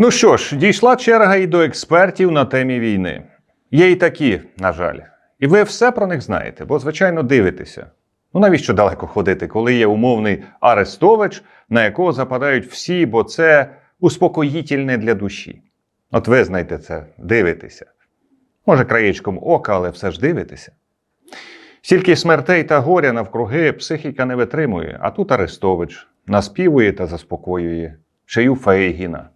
Ну що ж, дійшла черга і до експертів на темі війни. Є і такі, на жаль. І ви все про них знаєте, бо, звичайно, дивитеся. Ну навіщо далеко ходити, коли є умовний Арестович, на якого западають всі, бо це успокоїтельне для душі. От ви знаєте це, дивитеся. Може, краєчком ока, але все ж дивитеся. Стільки смертей та горя навкруги психіка не витримує, а тут Арестович наспівує та заспокоює шию Фейгіна.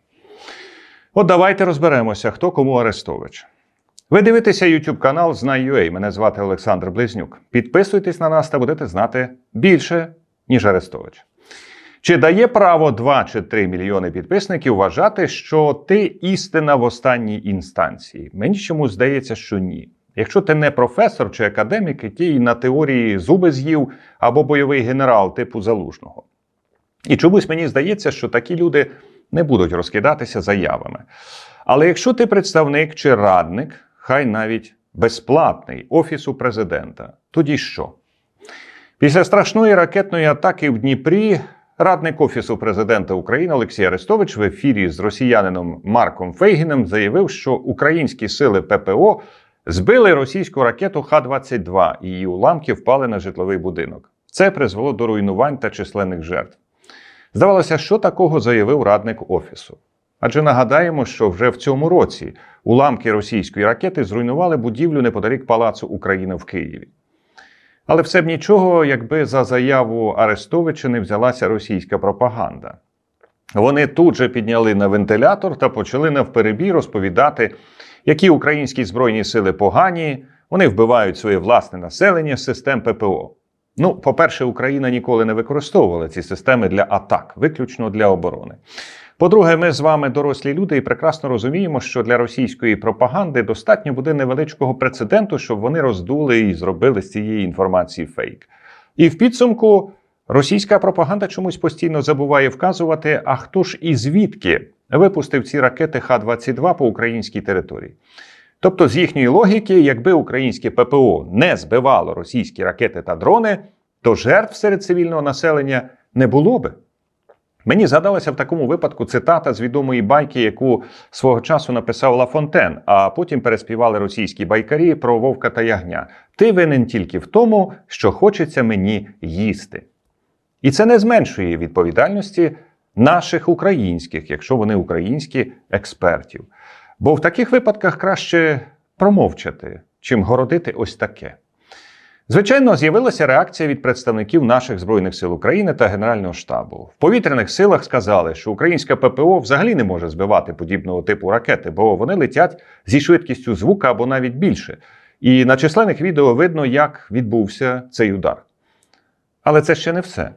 От давайте розберемося, хто кому Арестович. Ви дивитеся YouTube канал Знай.ua. Мене звати Олександр Близнюк. Підписуйтесь на нас та будете знати більше, ніж Арестович. Чи дає право 2 чи 3 мільйони підписників вважати, що ти істина в останній інстанції? Мені чомусь здається, що ні. Якщо ти не професор чи академік, який на теорії зуби з'їв або бойовий генерал типу залужного. І чомусь мені здається, що такі люди не будуть розкидатися заявами. Але якщо ти представник чи радник, хай навіть безплатний Офісу президента, тоді що? Після страшної ракетної атаки в Дніпрі радник Офісу президента України Олексій Арестович в ефірі з росіянином Марком Фейгіним заявив, що українські сили ППО збили російську ракету Х-22 і її уламки впали на житловий будинок. Це призвело до руйнувань та численних жертв. Здавалося, що такого заявив радник Офісу. Адже нагадаємо, що вже в цьому році уламки російської ракети зруйнували будівлю неподалік Палацу Україна в Києві. Але все б нічого, якби за заяву Арестовича не взялася російська пропаганда. Вони тут же підняли на вентилятор та почали навперебій розповідати, які українські збройні сили погані, вони вбивають своє власне населення з систем ППО. Ну, по-перше, Україна ніколи не використовувала ці системи для атак, виключно для оборони. По-друге, ми з вами дорослі люди і прекрасно розуміємо, що для російської пропаганди достатньо буде невеличкого прецеденту, щоб вони роздули і зробили з цієї інформації фейк. І в підсумку російська пропаганда чомусь постійно забуває вказувати, а хто ж і звідки випустив ці ракети Х-22 по українській території. Тобто, з їхньої логіки, якби українське ППО не збивало російські ракети та дрони, то жертв серед цивільного населення не було би. Мені згадалася в такому випадку цитата з відомої байки, яку свого часу написав Ла Фонтен, а потім переспівали російські байкарі про вовка та ягня. Ти винен тільки в тому, що хочеться мені їсти. І це не зменшує відповідальності наших українських, якщо вони українські експертів. Бо в таких випадках краще промовчати, чим городити ось таке. Звичайно, з'явилася реакція від представників наших збройних сил України та Генерального штабу. В повітряних силах сказали, що українська ППО взагалі не може збивати подібного типу ракети, бо вони летять зі швидкістю звука або навіть більше. І на численних відео видно, як відбувся цей удар. Але це ще не все.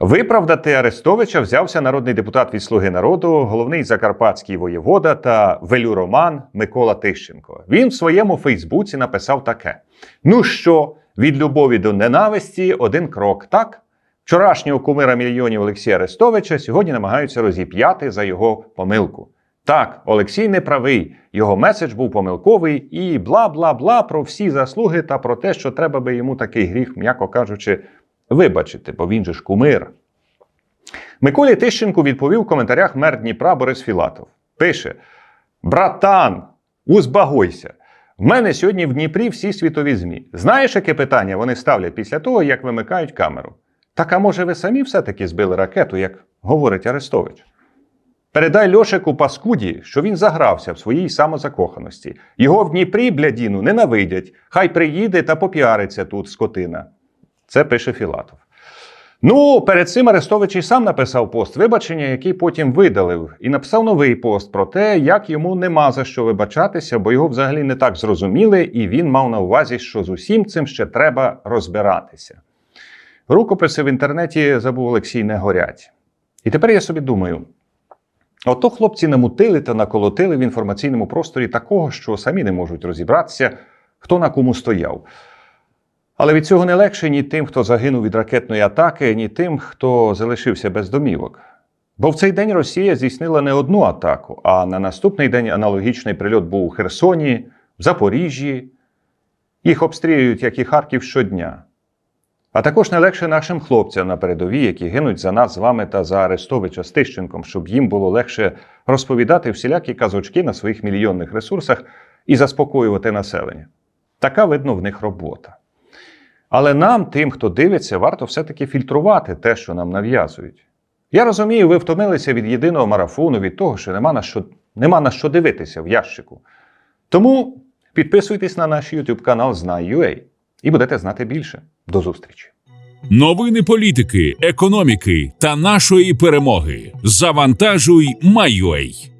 Виправдати Арестовича взявся народний депутат від Слуги народу, головний закарпатський воєвода та велюроман Микола Тищенко. Він в своєму Фейсбуці написав таке: Ну що, від любові до ненависті один крок, так? Вчорашнього кумира мільйонів Олексія Арестовича сьогодні намагаються розіп'яти за його помилку. Так, Олексій не правий, його меседж був помилковий і бла бла бла про всі заслуги та про те, що треба би йому такий гріх, м'яко кажучи, вибачити, бо він же ж кумир. Миколі Тищенку відповів в коментарях мер Дніпра Борис Філатов. Пише: Братан, узбагойся! В мене сьогодні в Дніпрі всі світові ЗМІ. Знаєш, яке питання вони ставлять після того, як вимикають камеру? Так а може ви самі все-таки збили ракету, як говорить Арестович? Передай Льошику Паскуді, що він загрався в своїй самозакоханості. Його в Дніпрі, блядіну, ненавидять. Хай приїде та попіариться тут, скотина. Це пише Філатов. Ну, перед цим Арестович і сам написав пост вибачення, який потім видалив, і написав новий пост про те, як йому нема за що вибачатися, бо його взагалі не так зрозуміли, і він мав на увазі, що з усім цим ще треба розбиратися. Рукописи в інтернеті забув Олексій не горять. І тепер я собі думаю: ото хлопці намутили та наколотили в інформаційному просторі такого, що самі не можуть розібратися, хто на кому стояв. Але від цього не легше ні тим, хто загинув від ракетної атаки, ні тим, хто залишився без домівок. Бо в цей день Росія здійснила не одну атаку, а на наступний день аналогічний прильот був у Херсоні, в Запоріжжі. Їх обстрілюють, як і Харків щодня. А також не легше нашим хлопцям на передовій, які гинуть за нас з вами та за Арестовича з Тищенком, щоб їм було легше розповідати всілякі казочки на своїх мільйонних ресурсах і заспокоювати населення. Така видно в них робота. Але нам, тим, хто дивиться, варто все-таки фільтрувати те, що нам нав'язують. Я розумію, ви втомилися від єдиного марафону, від того, що нема на що, нема на що дивитися в ящику. Тому підписуйтесь на наш YouTube канал Знай.ua і будете знати більше. До зустрічі! Новини політики, економіки та нашої перемоги. Завантажуй Майой.